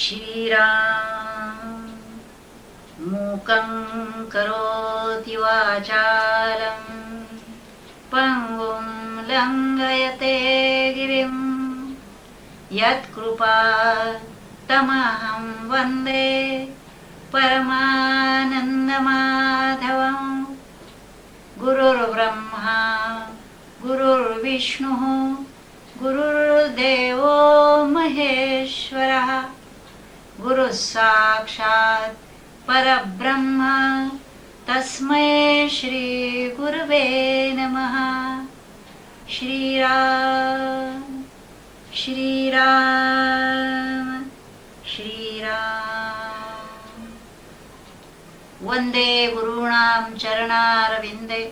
श्रीराम मूकं करोति वाचालं पङ्गुं लङ्घयते गिरिं। यत्कृपा तमहं वन्दे परमानन्दमाधवं गुरुर्ब्रह्मा गुरुर्विष्णुः गुरुर्देवो महेश्वरः गुरुः साक्षात् परब्रह्म। तस्मै श्रीगुर्वे नमः। श्रीराम श्रीराम श्रीराम वन्दे गुरूणां चरणारविन्दे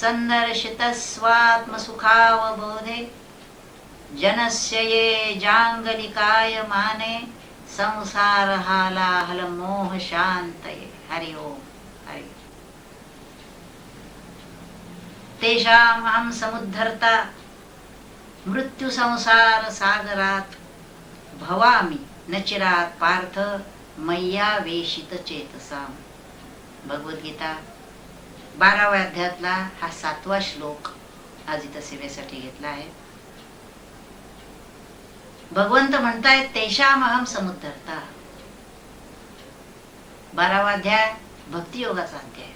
सन्दर्शितस्वात्मसुखावबोधे जनस्य ये संसार हालाहल मोह शांत हरि ओम हरि तेषाम अहम समुद्धरता समुद्धर्ता संसार भवामि भवामी नचिरात पार्थ मय्या वेशित चेतसाम। भगवद्गीता बाराव्या अध्यातला हा सातवा श्लोक आज इथं सेवेसाठी घेतला आहे. भगवंत म्हणतायत तेशाम अहम समुद्धरता. बारावा अध्याय भक्तियोगाचा अध्याय.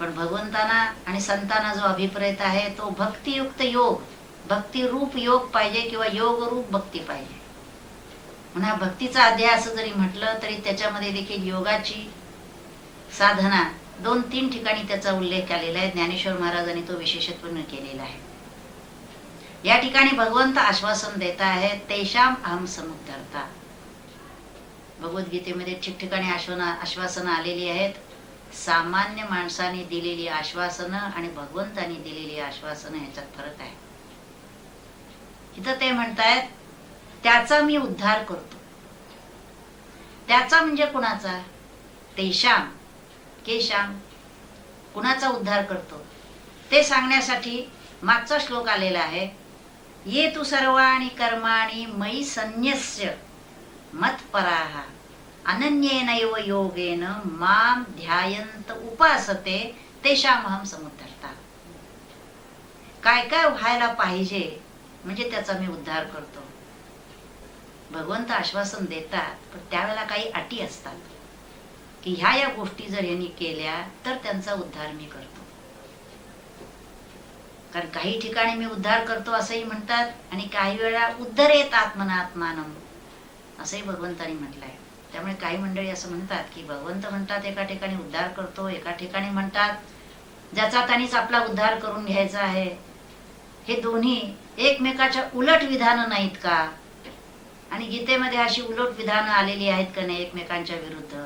पण भगवंताना आणि संतांना जो अभिप्रेत आहे तो भक्तियुक्त योग भक्तिरूप योग पाहिजे किंवा योग रूप भक्ती पाहिजे. म्हणून हा भक्तीचा अध्याय असं जरी म्हटलं तरी त्याच्यामध्ये देखील योगाची साधना दोन तीन ठिकाणी त्याचा उल्लेख आलेला आहे. ज्ञानेश्वर महाराजांनी तो विशेषत्वाने केलेला आहे. या ठिकाणी भगवंत आश्वासन देत आहे तेशाम अहम समुद्धरता. भगवद्गीतेमध्ये ठिकठिकाणी आश्वासन आश्वासनं आलेली आहेत. सामान्य माणसाने दिलेली आश्वासनं आणि भगवंतानी दिलेली आश्वासनं ह्याच्यात फरक आहे. इथं ते म्हणतायत त्याचा मी उद्धार करतो. त्याचा म्हणजे कुणाचा? तेशाम केशाम कुणाचा उद्धार करतो? ते सांगण्यासाठी मागचा श्लोक आलेला आहे. ये तू सर्वाणी कर्माणी मयी संन्यस्य मत्पराः। अनन्येनैव योगेन माम ध्यायंत उपासते तेषामहम समुद्धरता। काय काय व्हायला पाहिजे म्हणजे त्याचा मी उद्धार करतो। भगवंत आश्वासन देतात पण त्यावेळेला काही अटी असतात। की ह्या या गोष्टी जर यांनी केल्या तर त्यांचा उद्धार मी करतो। कारण काही ठिकाणी मी उद्धार करतो असंही म्हणतात आणि काही वेळा उद्धर येतात आत्मना आत्मनात्मानम असंही भगवंतानी म्हटलंय. त्यामुळे काही मंडळी असं म्हणतात की भगवंत म्हणतात एका ठिकाणी उद्धार करतो एका ठिकाणी म्हणतात ज्याचा त्यांनीच आपला उद्धार करून घ्यायचा आहे. हे दोन्ही एकमेकाच्या उलट विधानं नाहीत का? आणि गीतेमध्ये अशी उलट विधानं आलेली आहेत का नाही एकमेकांच्या विरुद्ध?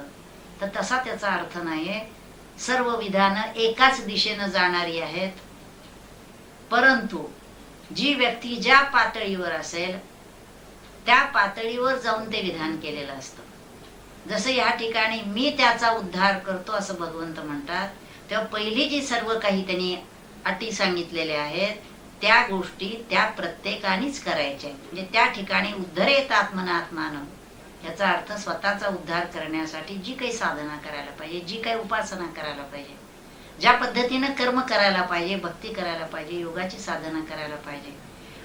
तर तसा त्याचा अर्थ नाहीये. सर्व विधानं एकाच दिशेनं जाणारी आहेत. परंतु जी व्यक्ती ज्या पातळीवर असेल त्या पातळीवर जाऊन ते विधान केलेलं असतं. जसं या ठिकाणी मी त्याचा उद्धार करतो असं भगवंत म्हणतात तेव्हा पहिली जी सर्व काही त्यांनी अटी सांगितलेल्या आहेत त्या गोष्टी त्या प्रत्येकानेच करायच्या आहेत. म्हणजे त्या ठिकाणी उद्धर येत आत्मनात्मानं याचा अर्थ स्वतःचा उद्धार करण्यासाठी जी काही साधना करायला पाहिजे जी काही उपासना करायला पाहिजे ज्या पद्धतीनं कर्म करायला पाहिजे भक्ती करायला पाहिजे योगाची साधना करायला पाहिजे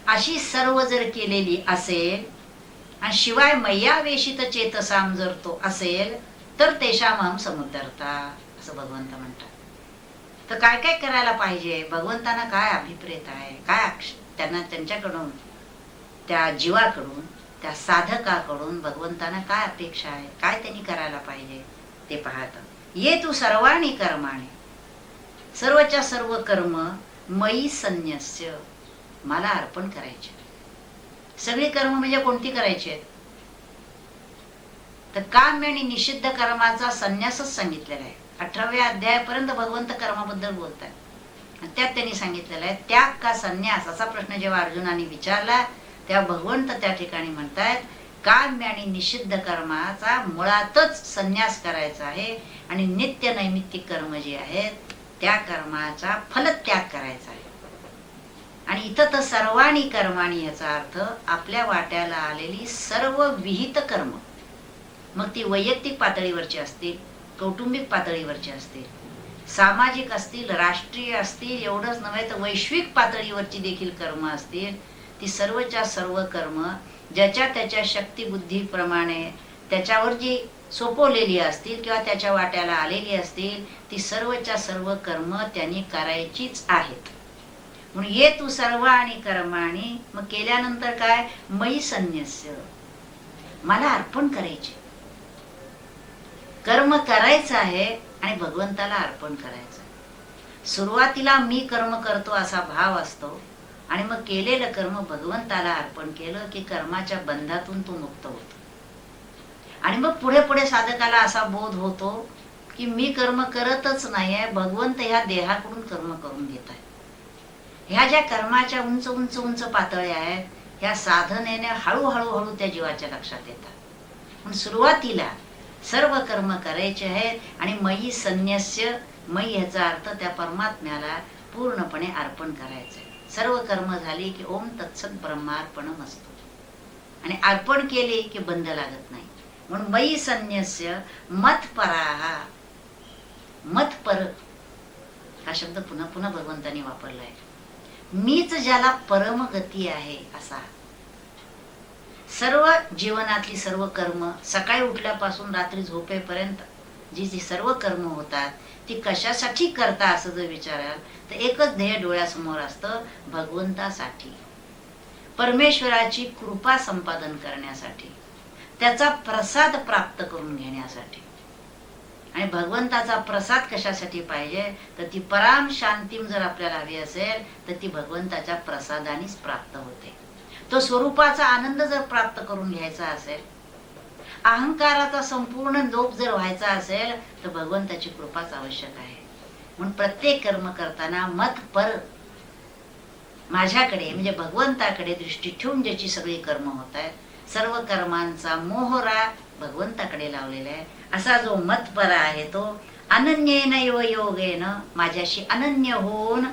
अशी सर्व जर केलेली असेल आणि शिवाय मय्यावेशित चेतसाम जर तो असेल तर तेषामहम समुद्धरता असं भगवंत म्हणतात. तर काय काय करायला पाहिजे? भगवंतांना काय अभिप्रेत आहे? काय त्यांना त्यांच्याकडून त्या जीवाकडून त्या साधकाकडून भगवंतांना काय अपेक्षा आहे? काय त्यांनी करायला पाहिजे? ते पाहतं. ये तू सर्वाणी कर्माने सर्वच्या सर्व कर्म मयी संन्यस्य मला अर्पण करायचे. सगळी कर्म म्हणजे कोणती करायची? आहेत तर काम्य आणि निषिद्ध कर्माचा संन्यासच सांगितलेला आहे. अठराव्या अध्यायापर्यंत भगवंत कर्माबद्दल बोलतात त्यात त्यांनी सांगितलेलं आहे त्याग का संन्यास? असा प्रश्न जेव्हा अर्जुनाने विचारला तेव्हा भगवंत त्या ठिकाणी म्हणतायत काम्य आणि निषिद्ध कर्माचा मुळातच संन्यास करायचा आहे आणि नित्य नैमित्तिक कर्म जे आहेत त्या कर्माचा फलत्याग करायचा आहे. आणि इथं तर सर्वाणी कर्माणी याचा अर्थ आपल्या वाट्याला आलेली सर्व विहित कर्म. मग ती वैयक्तिक पातळीवरची असतील कौटुंबिक पातळीवरची असतील सामाजिक असतील राष्ट्रीय असतील एवढंच नव्हे तर वैश्विक पातळीवरची देखील कर्म असतील ती सर्वच्या सर्व कर्म ज्याच्या त्याच्या शक्तीबुद्धीप्रमाणे त्याच्यावर जी सोपवलेली असतील किंवा त्याच्या वाट्याला आलेली असतील ती सर्वच्या सर्व कर्म त्यांनी करायचीच आहेत. म्हणून ये तू सर्व आणि कर्माणी मग केल्यानंतर काय? मयी संन्यस्य. मला अर्पण करायचे. कर्म करायचं आहे आणि भगवंताला अर्पण करायचं सुरुवातीला मी कर्म करतो असा भाव असतो आणि मग केलेलं कर्म भगवंताला अर्पण केलं की कर्माच्या बंधातून तो मुक्त होतो. आणि मग पुढे पुढे साधकाला असा बोध होतो की मी कर्म करतच नाही आहे भगवंत ह्या देहाकडून कर्म करून घेत आहे. ह्या ज्या कर्माच्या उंच उंच उंच पातळ्या आहेत ह्या साधनेने हळूहळू हळू त्या जीवाच्या लक्षात येतात. पण सुरुवातीला सर्व कर्म करायचे आहेत आणि मयी संन्यस्य मयी ह्याचा अर्थ त्या परमात्म्याला पूर्णपणे अर्पण करायचं आहे सर्व कर्म झाली की ओम तत्सत ब्रह्मार्पण असतो आणि अर्पण केले की बंद लागत नाही. म्हणून मयी संन्यस्य मतपराहा मतपर हा शब्द पुन्हा पुन्हा भगवंतांनी वापरलाय. मीच ज्याला परमगती आहे असा. सर्व जीवनातली सर्व कर्म सकाळी उठल्यापासून रात्री झोपेपर्यंत जी जी सर्व कर्म होतात ती कशासाठी करता असं जर विचाराल तर एकच ध्येय डोळ्यासमोर असतं भगवंतासाठी. परमेश्वराची कृपा संपादन करण्यासाठी. त्याचा प्रसाद प्राप्त करून घेण्यासाठी. आणि भगवंताचा प्रसाद कशासाठी पाहिजे? तर ती पराम शांतीम जर आपल्याला हवी असेल तर ती भगवंताच्या प्रसादानेच प्राप्त होते. तो स्वरूपाचा आनंद जर प्राप्त करून घ्यायचा असेल अहंकाराचा संपूर्ण लोप जर व्हायचा असेल तर भगवंताची कृपाच आवश्यक आहे. म्हणून प्रत्येक कर्म करताना मत पर माझ्याकडे म्हणजे भगवंताकडे दृष्टी ठेवून ज्याची सगळी कर्म होत आहेत सर्व कर्मांचा मोहरा भगवंताकडे लावलेला आहे. असा जो मतपरा आहे तो अनन्येन व योगेन माझ्याशी अनन्य होऊन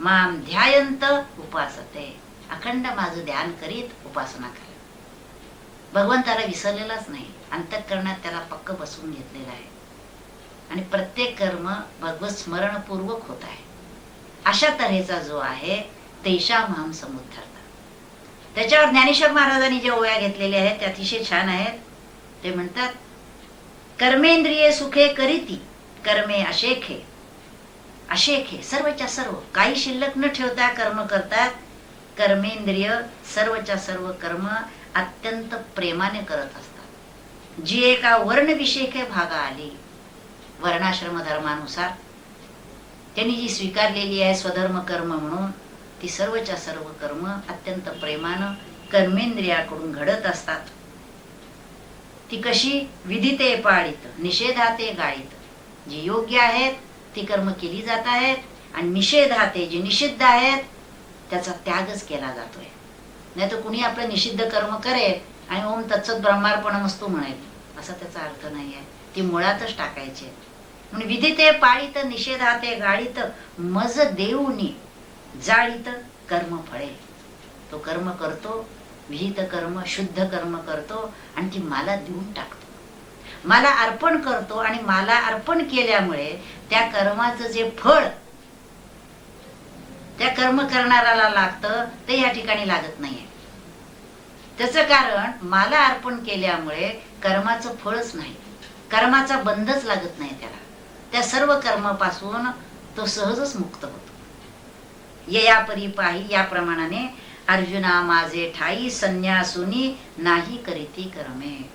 माम ध्यायंत उपासते. अखंड माझं ध्यान करीत उपासना करीत भगवंताला विसरलेलाच नाही. अंतकरणात त्याला पक्क बसवून घेतलेलं आहे. आणि प्रत्येक कर्म भगवत स्मरणपूर्वक होत आहे. अशा तऱ्हेचा जो आहे तेशा महाम समुद्धरता. त्याच्यावर ज्ञानेश्वर महाराजांनी ज्या ओळ्या घेतलेल्या आहेत त्या अतिशय छान आहेत. ते म्हणतात कर्मेंद्रिये सुखे करीती कर्मे अशेखे अशेखे सर्वच्या सर्व काही शिल्लक न ठेवता कर्म करतात. कर्मेंद्रिय सर्वच्या सर्व कर्म अत्यंत प्रेमाने करत असतात. जी एका वर्णविषयके भागा आली वर्णाश्रम धर्मानुसार त्यांनी जी स्वीकारलेली आहे स्वधर्म कर्म म्हणून ती सर्वच्या सर्व कर्म अत्यंत प्रेमानं कर्मेंद्रियाकडून घडत असतात. ती कशी विधिते पाळीत निषेधाते गाळीत. जी योग्य आहेत ती कर्म केली जात आहेत आणि निषेधाते जे निषिद्ध आहेत त्याचा त्यागच केला जातोय. नाही तर कुणी आपलं निषिद्ध कर्म करेल आणि ओम तत्सत ब्रह्मार्पण वस्तू म्हणेल असा त्याचा अर्थ नाही आहे ती मुळातच टाकायची म्हणून विधिते पाळीत निषेधाते गाळीत मज देऊनी. जाळीत कर्म फळे. तो कर्म करतो विहित कर्म शुद्ध कर्म करतो आणि ती मला देऊन टाकतो. मला अर्पण करतो आणि मला अर्पण केल्यामुळे त्या कर्माचं जे फळ त्या कर्म करणाऱ्याला लागतं ते या ठिकाणी लागत नाहीये. त्याचं कारण मला अर्पण केल्यामुळे कर्माचं फळच नाही. कर्माचा बंधच लागत नाही त्याला. त्या सर्व कर्मापासून तो सहजच मुक्त होतो. यया परी पाही या प्रमाणाने अर्जुना माझे ठाई संन्यासुनी नाही करीती कर्मे.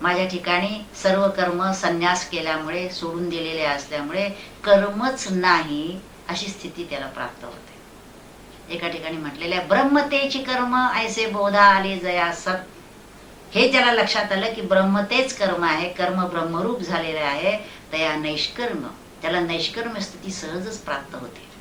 माझ्या ठिकाणी सर्व कर्म संन्यास केल्यामुळे सोडून दिलेले असल्यामुळे कर्मच नाही अशी स्थिती त्याला प्राप्त होते. एका ठिकाणी म्हटलेल्या ब्रह्मतेची कर्म ऐसे बोधा आले जया सत हे त्याला लक्षात आलं की ब्रह्मतेच कर्म आहे कर्म ब्रह्मरूप झालेले आहे तया नैष्कर्म. त्याला नैष्कर्म स्थिती सहजच प्राप्त होते.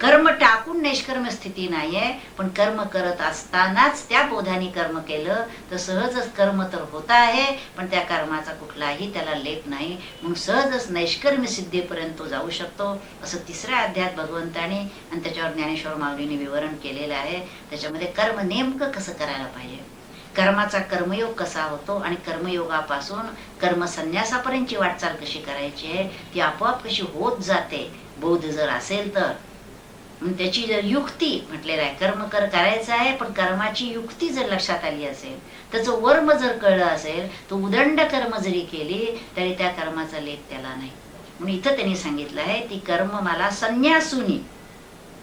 कर्म टाकून निष्कर्म स्थिती नाहीये पण कर्म करत असतानाच त्या बोधाने कर्म केलं तर सहजच कर्म तर होत आहे पण त्या कर्माचा कुठलाही त्याला लेप नाही. म्हणून सहजच नैष्कर्म सिद्धीपर्यंत तो जाऊ शकतो असं तिसऱ्या अध्यात भगवंताने आणि त्याच्यावर ज्ञानेश्वर माऊलीने विवरण केलेलं आहे. त्याच्यामध्ये कर्म नेमकं कसं करायला पाहिजे? कर्माचा कर्मयोग कसा होतो आणि कर्मयोगापासून कर्मसन्यासापर्यंतची वाटचाल कशी करायची आहे ती आपोआप कशी होत जाते? बोध जर असेल तर. त्याची जर युक्ती म्हटलेलं आहे कर्म कर करायचं आहे पण कर्माची युक्ती जर लक्षात आली असेल त्याचं वर्म जर कळलं असेल तर उदंड कर्म जरी केली तरी त्या कर्माचा लेख त्याला नाही. म्हणून इथं त्यांनी सांगितलं आहे ती कर्म मला संन्यासुनी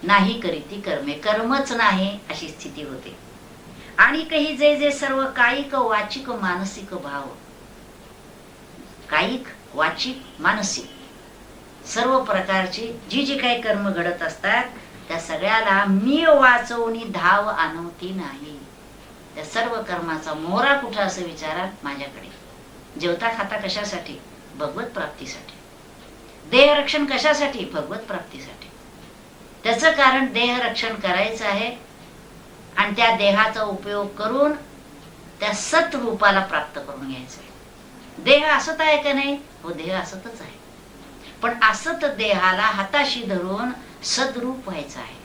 नाही करी ती कर्मे कर्मच नाही अशी स्थिती होते. आणि काही जे जे सर्व कायिक वाचिक मानसिक भाव कायिक वाचिक मानसिक सर्व प्रकारची जी जी काही कर्म घडत असतात त्या सगळ्याला मी वाचवणी धाव आणवती नाही. त्या सर्व कर्माचा मोहरा कुठं असं विचारा माझ्याकडे. जेवता खाता कशासाठी? भगवत प्राप्तीसाठी. देहरक्षण कशासाठी? भगवत प्राप्तीसाठी. त्याचं कारण देहरक्षण करायचं आहे आणि त्या देहाचा उपयोग करून त्या सत रूपाला प्राप्त करून घ्यायचं आहे. देह असत आहे का नाही? हो देह असतच आहे. पण असत देहाला हाताशी धरून सद्रूप व्हायचं आहे.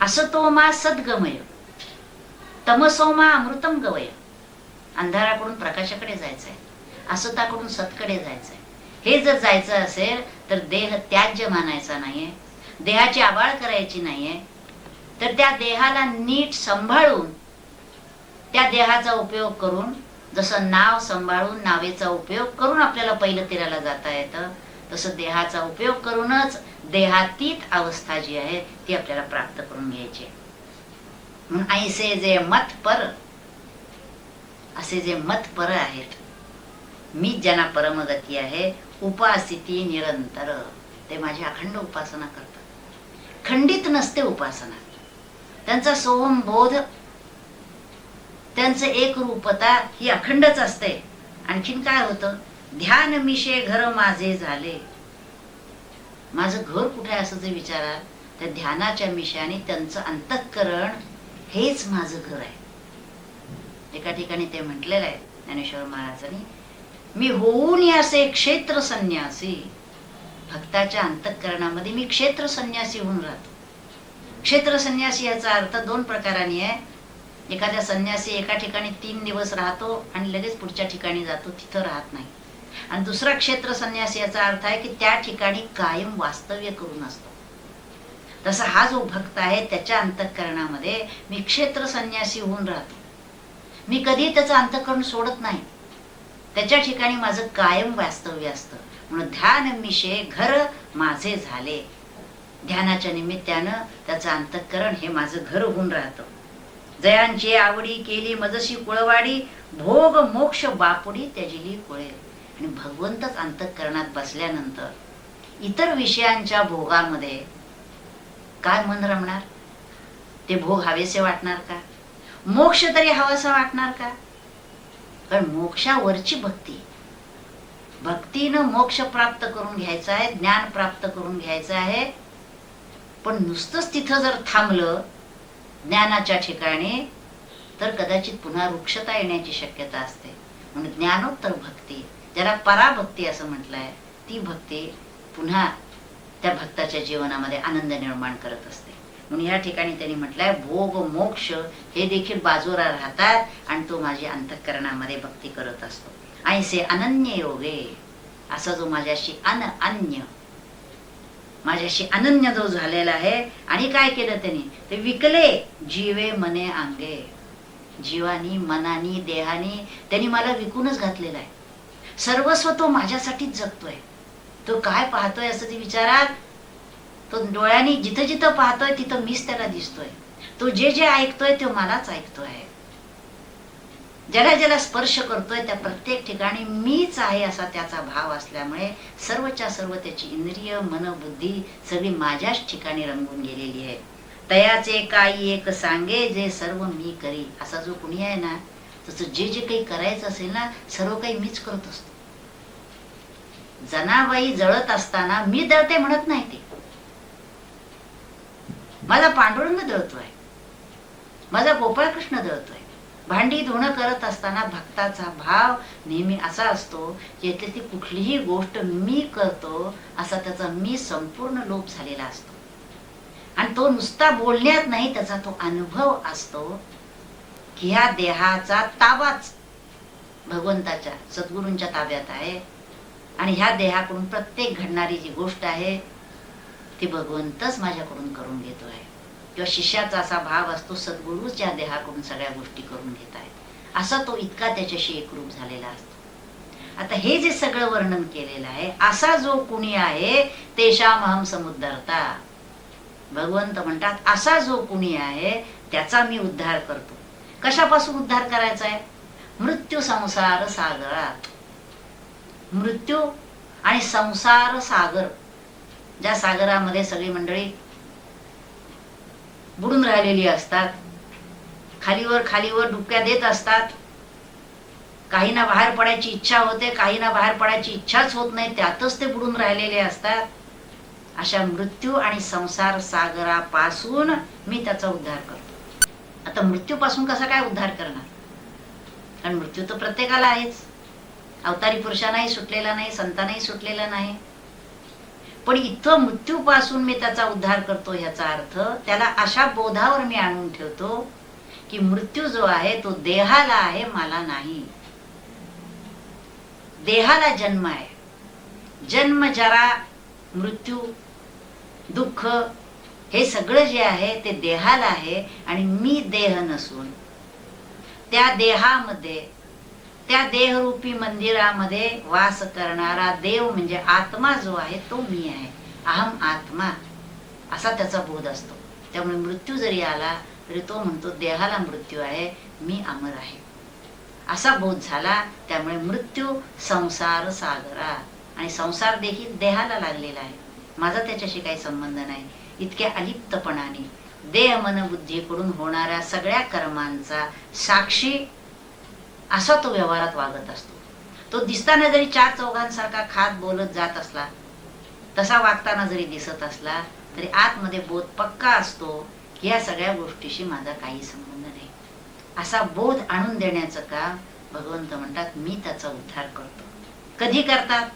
असतोमा सद्गमय तमसोमा अमृतम गवय. अंधाराकडून प्रकाशाकडे जायचं आहे असताकडून सतकडे जायचं आहे. हे जर जायचं असेल तर देह त्याज्य मानायचा नाहीये देहाची आबाळ करायची नाहीये. तर त्या देहाला नीट सांभाळून त्या देहाचा उपयोग करून जसं नाव सांभाळून नावेचा उपयोग करून आपल्याला पहिलं तिराला जाता येतं तसं देहाचा उपयोग करूनच देहातीत अवस्था जी आहे ती आपल्याला प्राप्त करून घ्यायची म्हणून ऐसे जे मत पर असे जे मत पर आहेत मी ज्यांना परमगती आहे उपासिती निरंतर ते माझी अखंड उपासना करतात. खंडित नसते उपासना. त्यांचा सोहम बोध त्यांचं एक रूपता ही अखंडच असते. आणखीन काय होतं? ध्यान मिशे घर माझे झाले. माझं घर कुठे आहे असं जे विचाराल तर ध्यानाच्या मिशाने त्यांचं अंतःकरण हेच माझं घर आहे. एका ठिकाणी ते म्हटलेलं आहे ज्ञानेश्वर महाराजांनी मी होऊन असे क्षेत्र संन्यासी. भक्ताच्या अंतःकरणामध्ये मी क्षेत्र संन्यासी होऊन राहतो. क्षेत्र संन्यासी याचा अर्थ दोन प्रकाराने आहे. एखाद्या संन्यासी एका ठिकाणी तीन दिवस राहतो आणि लगेच पुढच्या ठिकाणी जातो तिथं राहत नाही. आणि दुसरा क्षेत्र संन्यास याचा अर्थ आहे की त्या ठिकाणी कायम वास्तव्य करून असतो. तसा हा जो भक्त आहे त्याच्या अंतःकरणामध्ये मी क्षेत्र संन्यासी होऊन राहतो. मी कधी त्याचं अंतःकरण सोडत नाही. त्याच्या ठिकाणी माझं कायम वास्तव्य असतं. म्हणून ध्यान मिशे घर माझे झाले. ध्यानाच्या निमित्तानं त्याचं अंतःकरण हे माझं घर होऊन राहतं. जयांची आवडी केली मजशी कुळवाडी भोग मोक्ष बापुडी त्याजिली कुळे आणि भगवंतच अंतःकरणात बसल्यानंतर इतर विषयांच्या भोगामध्ये काय मन रमणार? ते भोग हवेसे वाटणार का? मोक्ष तरी हवासा वाटणार का? कारण मोक्षावरची भक्ती. भक्तीनं मोक्ष प्राप्त करून घ्यायचं आहे ज्ञान प्राप्त करून घ्यायचं आहे. पण नुसतंच तिथं जर थांबलं ज्ञानाच्या ठिकाणी तर कदाचित पुन्हा वृक्षता येण्याची शक्यता असते. म्हणून ज्ञानोत्तर भक्ती. ज्याला पराभक्ती असं म्हटलंय. ती भक्ती पुन्हा त्या भक्ताच्या जीवनामध्ये आनंद निर्माण करत असते. म्हणून या ठिकाणी त्यांनी म्हटलंय भोग मोक्ष हे देखील बाजूला राहतात आणि तो माझ्या अंतःकरणामध्ये भक्ती करत असतो. ऐसे अनन्य योगे असा जो माझ्याशी अन अन्य माझ्याशी अनन्य जो झालेला आहे. आणि काय केलं त्यांनी? ते विकले जीवे मने अंगे जीवानी मनानी देहानी त्यांनी मला विकूनच घातलेला आहे. सर्वस्व तो माझ्यासाठीच जगतोय. तो काय पाहतोय असं ते विचारात तो डोळ्यांनी जिथं जिथं पाहतोय तिथं मीच त्याला दिसतोय. तो जे जे ऐकतोय तो मलाच ऐकतोय. ज्याला ज्याला स्पर्श करतोय त्या प्रत्येक ठिकाणी मीच आहे असा त्याचा भाव असल्यामुळे सर्वच्या सर्व त्याची इंद्रिय मन बुद्धी सगळी माझ्याच ठिकाणी रंगून गेलेली आहे. तयाचे काही एक सांगे जे सर्व मी करी असा जो कुणी आहे ना तसं जे जे काही करायचं असेल ना सर्व काही मीच करत असतो. जनाबाई जळत असताना मी दळते म्हणत नाही ते. माझा पांडुरंग दळतोय. माझा गोपाळकृष्ण दळतोय. भांडी धुणं करत असताना भक्ताचा भाव नेहमी असा असतो की ती कुठलीही गोष्ट मी करतो असा त्याचा मी संपूर्ण लोप झालेला असतो. आणि तो नुसता बोलण्यात नाही त्याचा तो अनुभव असतो. की ह्या देहाचा ताबाच भगवंताच्या सद्गुरूंच्या ताब्यात आहे. आणि ह्या देहाकडून प्रत्येक घडणारी जी गोष्ट आहे ती भगवंतच माझ्याकडून करून घेतो आहे. किंवा शिष्याचा असा भाव असतो सद्गुरूच या देहाकडून सगळ्या गोष्टी करून घेत आहेत. असा तो इतका त्याच्याशी एकरूप झालेला असतो. आता हे जे सगळं वर्णन केलेलं आहे असा जो कुणी आहे तेशा अहम समुद्धरता. भगवंत म्हणतात असा जो कुणी आहे त्याचा मी उद्धार करतो. कशापासून उद्धार करायचा आहे? मृत्यू संसार सागरात. मृत्यू आणि संसार सागर. ज्या सागरामध्ये सगळी मंडळी बुडून राहिलेली असतात खालीवर खालीवर डुबक्या देत असतात. काहींना बाहेर पडायची इच्छा होते काहींना बाहेर पडायची इच्छाच होत नाही त्यातच ते बुडून राहिलेले असतात. अशा मृत्यू आणि संसार सागरापासून मी त्याचा उद्धार करतो. आता मृत्यूपासून कसा काय उद्धार करणार? कारण मृत्यू तर प्रत्येकाला आहेच. अवतारी पुरुषांनाही सुटलेला नाही संतांनाही सुटलेला नाही. पण इथं मृत्यूपासून मी त्याचा उद्धार करतो ह्याचा अर्थ त्याला अशा बोधावर मी आणून ठेवतो की मृत्यू जो आहे तो देहाला आहे मला नाही. देहाला जन्म आहे. जन्म जरा मृत्यू दुःख हे सगळं जे आहे ते देहाला आहे आणि मी देह नसून. त्या देहामध्ये त्या देहरूपी मंदिरामध्ये वास करणारा देव म्हणजे आत्मा जो आहे तो मी आहे. अहम आत्मा. असा त्याचा बोध असतो. त्यामुळे मृत्यू जरी आला तरी तो म्हणतो देहाला मृत्यू आहे मी अमर आहे. असा बोध झाला त्यामुळे मृत्यू संसार सागरा आणि संसार देखील देहाला लागलेला आहे. माझा त्याच्याशी काही संबंध नाही. इतक्या अलिप्तपणाने देह मन बुद्धीकडून होणाऱ्या सगळ्या कर्मांचा साक्षी असा तो व्यवहारात वागत असतो. तो दिसताना जरी चार चौघांसारखा खात बोलत जात असला तसा वागताना जरी दिसत असला तरी आतमध्ये बोध पक्का असतो की या सगळ्या गोष्टीशी माझा काही संबंध नाही. असा बोध आणून देण्याचं काम भगवंत म्हणतात मी त्याचा उद्धार करतो. कधी करतात?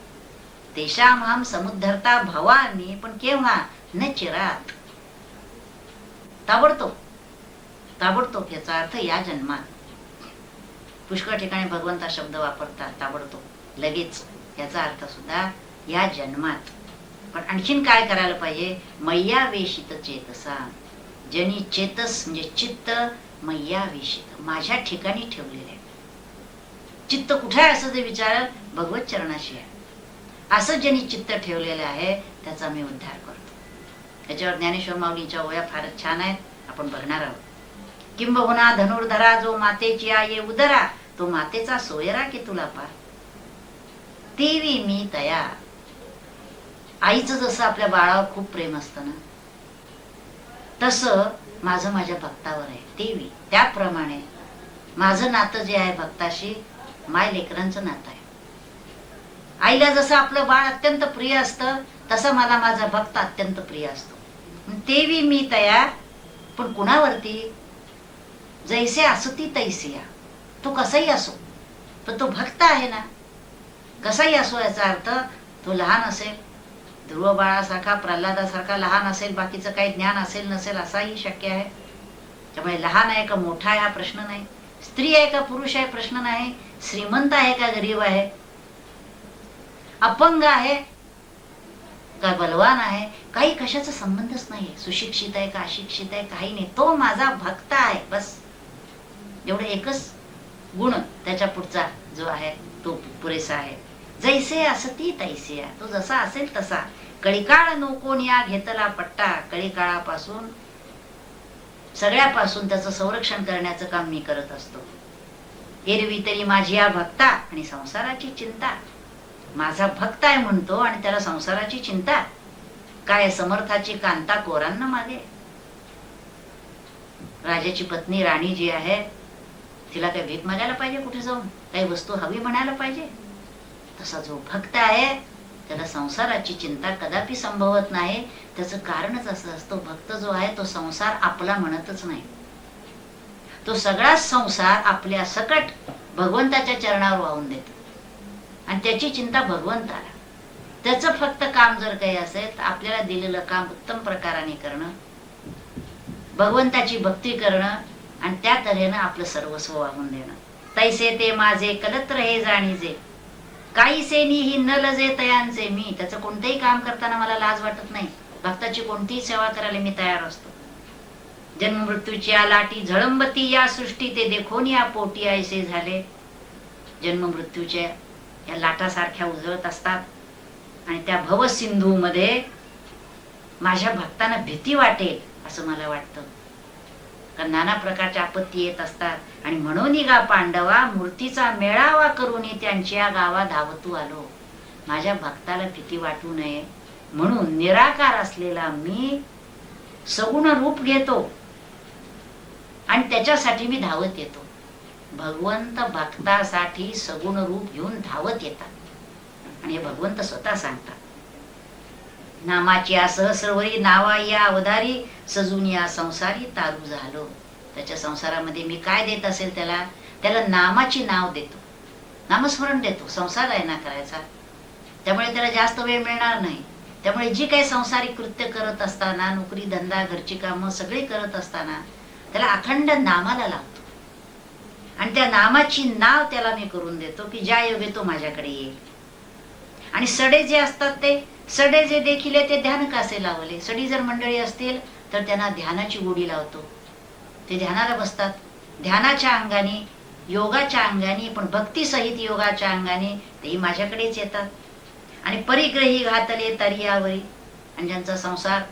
तेषाम समुद्धरता भवानी पण केव्हा? न चिरात. ताबडतोब. ताबडतोब याचा अर्थ या जन्मात. पुष्कळ ठिकाणी भगवंता शब्द वापरतात ताबडतोब. लगेच. याचा अर्थ सुद्धा या जन्मात. पण आणखीन काय करायला पाहिजे? मैयावेशित चेतसा. जनी चेतस म्हणजे चित्त मैयावेशित माझ्या ठिकाणी ठेवलेले आहे चित्त कुठे आहे असं जे विचार भगवत चरणाशी आहे. असं ज्यांनी चित्त ठेवलेलं आहे त्याचा मी उद्धार करतो. त्याच्यावर ज्ञानेश्वर माऊलींच्या ओया फारच छान आहेत आपण बघणार आहोत. किंबहुना धनुर्धरा जो मातेची आहे उदरा तो मातेचा सोयरा की तुला पार. तेवी मी तया. आईचं जसं आपल्या बाळावर खूप प्रेम असतं ना तसं माझं माझ्या भक्तावर आहे. तेवी त्याप्रमाणे माझं नातं जे आहे भक्ताशी माय लेकरांचं नातं आहे. आईला जसं आपलं बाळ अत्यंत प्रिय असतं तसं मला माझा भक्त अत्यंत प्रिय असतो. तेवी मी तयार पण कुणावरती? जैसे असती तैसिया तो कसाही असो पण तो भक्त आहे ना. कसाही असो याचा अर्थ तो लहान असेल ध्रुव बाळासारखा प्रल्हादासारखा लहान असेल बाकीचं काही ज्ञान असेल नसेल असाही शक्य आहे. त्यामुळे लहान आहे का मोठा आहे हा प्रश्न नाही. स्त्री आहे का पुरुष आहे प्रश्न नाही. श्रीमंत आहे का गरीब आहे. अपंग आहे का बलवान आहे काही कशाचा संबंधच नाही सुशिक्षित आहे का अशिक्षित आहे काही नाही. तो माझा भक्त आहे बस. एवढं एकच गुण त्याच्या पुढचा जो आहे तो पुरेसा आहे. जैसे असती तैसे तो जसा असेल तसा. कळीकाळ नोकोन या घेतला पट्टा. कळीकाळापासून सगळ्यापासून त्याचं संरक्षण करण्याचं काम मी करत असतो. एरवी तरी माझी या भक्ता आणि संसाराची चिंता. माझा भक्त आहे म्हणतो आणि त्याला संसाराची चिंता काय समर्थाची कांता कोरांना मागे राजाची पत्नी राणी जी आहे तिला काही भीक मागायला पाहिजे कुठे जाऊन? काही वस्तू हवी म्हणायला पाहिजे? तसा जो भक्त आहे त्याला संसाराची चिंता कदापि संभवत नाही. त्याचं कारणच असं असतो भक्त जो आहे तो संसार आपला म्हणतच नाही. तो सगळा संसार आपल्या सकट भगवंताच्या चरणावर वाहून देतो. आणि त्याची चिंता भगवंताला त्याचं फक्त काम जर काही असेल तर आपल्याला दिलेलं काम उत्तम प्रकाराने करणं भगवंताची भक्ती करणं आणि त्या तऱ्हेनं आपलं सर्वस्व वाहून देणं तैसे ते माझे कलत्र हे जाणीजे. काही सेनी ही न लजे तयांचे मी. त्याचं कोणतंही काम करताना मला लाज वाटत नाही. भक्ताची कोणतीही सेवा करायला मी तयार असतो. जन्म मृत्यूची या लाटी झळंबती या सृष्टी ते देखोन या पोटी ऐसे झाले. जन्म मृत्यूच्या या लाटासारख्या उजळत असतात. आणि त्या भवसिंधू मध्ये माझ्या भक्तांना भीती वाटेल असं मला वाटतं. कारण नाना प्रकारच्या आपत्ती येत असतात. आणि म्हणून गा पांडवा मूर्तीचा मेळावा करून त्यांच्या गावा धावतू आलो. माझ्या भक्ताला भीती वाटू नये. म्हणून निराकार असलेला मी सगुण रूप घेतो. आणि त्याच्यासाठी मी धावत येतो. भगवंत भक्तासाठी सगुण रूप घेऊन धावत येतात. आणि हे भगवंत स्वतः सांगतात. नामाची या सहस्रवरी नावा या अवधारी सजून या संसारी तारू झालो. त्याच्या संसारामध्ये मी काय देत असेल त्याला? त्याला नामाची नाव देतो. नामस्मरण देतो. संसार आहे ना करायचा? त्यामुळे त्याला जास्त वेळ मिळणार नाही. त्यामुळे जी काही संसारिक कृत्य करत असताना नोकरी धंदा घरची कामं सगळी करत असताना त्याला अखंड नामाला लावतो. आणि त्या नामाची नाव त्याला मी करून देतो की ज्या योगे तो माझ्याकडे येईल. आणि सडे जे असतात ते सडे जे देखील आहे ते ध्यान कासे लावले? सडी जर मंडळी असतील तर त्यांना ध्यानाची गोडी लावतो. ते ध्यानाला बसतात. ध्यानाच्या अंगाने योगाच्या अंगाने पण भक्तीसहित योगाच्या अंगाने तेही माझ्याकडेच येतात. आणि परिग्रही घातले तरियावरी आणि ज्यांचा संसार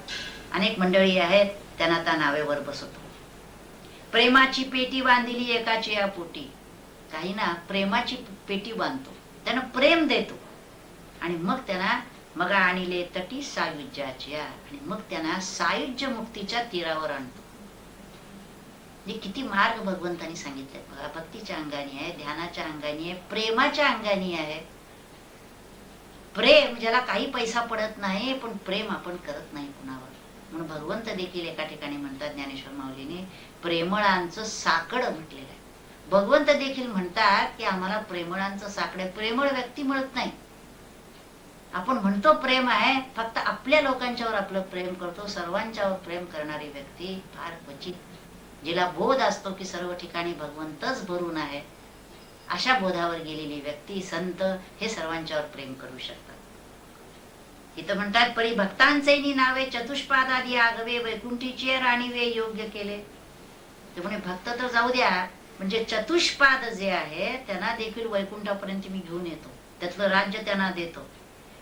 अनेक मंडळी आहेत त्यांना त्या नावेवर बसवतो. प्रेमाची पेटी बांधली एकाची या पोटी. काही ना प्रेमाची पेटी बांधतो. त्यांना प्रेम देतो. आणि मग त्यांना मग आणले तटी सायुज्याच्या आणि मग त्यांना सायुज्य मुक्तीच्या तीरावर आणतो. हे किती मार्ग भगवंतांनी सांगितले. बघा भक्तीच्या अंगाने आहे ध्यानाच्या अंगाने आहे प्रेमाच्या अंगाने आहे. प्रेम ज्याला काही पैसा पडत नाही पण प्रेम आपण करत नाही कुणावर. म्हणून भगवंत देखील एका ठिकाणी म्हणतात ज्ञानेश्वर माऊलीने प्रेमळांचं साकड म्हटलेलं आहे. भगवंत देखील म्हणतात की आम्हाला प्रेमळांचं साकड प्रेमळ व्यक्ती मिळत नाही. आपण म्हणतो प्रेम आहे फक्त आपल्या लोकांच्यावर आपलं प्रेम करतो. सर्वांच्यावर प्रेम करणारी व्यक्ती फार क्वचित जिला बोध असतो की सर्व ठिकाणी भगवंतच भरून आहे अशा बोधावर गेलेली व्यक्ती संत हे सर्वांच्यावर प्रेम करू शकतात. इथं म्हणतात परी भक्तांचे नावे चतुष्पादादी आगवे वैकुंठीचे राणीवे योग्य केले. ते म्हणे भक्त तर जाऊ द्या म्हणजे चतुष्पाद जे आहे त्यांना देखील वैकुंठापर्यंत मी घेऊन येतो. त्यातलं राज्य त्यांना देतो.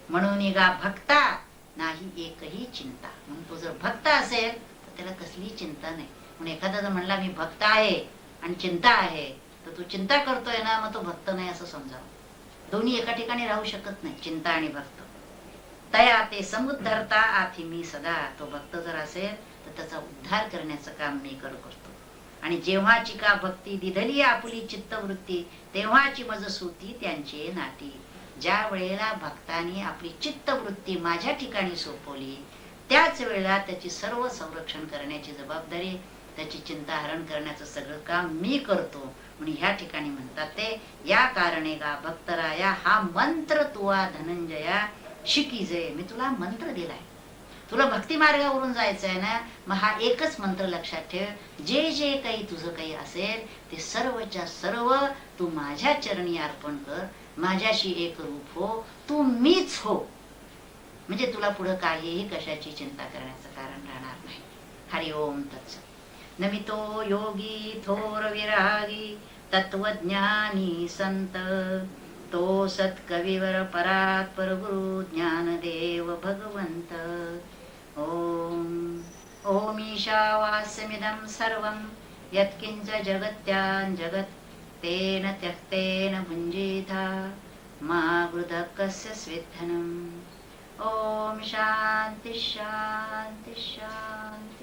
म्हणून गा भक्ता नाही एकही चिंता. म्हणून तो जर भक्त असेल तर त्याला कसलीही चिंता नाही. म्हणून एखादा जर म्हणला मी भक्त आहे आणि चिंता आहे तर तू चिंता करतोय ना मग तो भक्त नाही असं समजावं. दोन्ही एका ठिकाणी राहू शकत नाही चिंता आणि भक्त. तया ते समुद्धरता आफी मी सदा. तो भक्त जर असेल तर त्याचा उद्धार करण्याचं काम मी कर करतो. आणि जेव्हाची का भक्ती दिधली आपुली चित्तवृत्ती तेव्हाची मज सुती त्यांचे नाती. ज्या वेळेला भक्तानी आपली चित्तवृत्ती माझ्या ठिकाणी सोपवली त्याच वेळेला त्याची सर्व संरक्षण करण्याची जबाबदारी त्याची चिंता हरण करण्याचं सगळं काम मी करतो. म्हणून ह्या ठिकाणी म्हणतात ते या कारणे गा भक्तराया हा मंत्र तुवा धनंजया शिकी जे मी तुला मंत्र दिलाय. तुला भक्ती मार्गावरून जायचं आहे ना मग हा एकच मंत्र लक्षात ठेव. जे जे काही तुझं काही असेल ते सर्वच्या सर्व तू माझ्या चरणी अर्पण कर. माझ्याशी एक रूप हो तू मीच हो. म्हणजे तुला पुढं काहीही कशाची चिंता करण्याचं कारण राहणार नाही. हरि ओम तत्स नमितो योगी थोर विरागी तत्वज्ञानी संत. तो सत्कविवर परात परगुरु ज्ञानदेव भगवंत ओम ओम ईशावास्यमिदं सर्वं यत्किञ्च जगत्यां जगत् तेन त्यक्तेन भुञ्जीथा मा गृधकस्य स्विद्धनम्। ॐ शान्ति शान्ति शान्ति।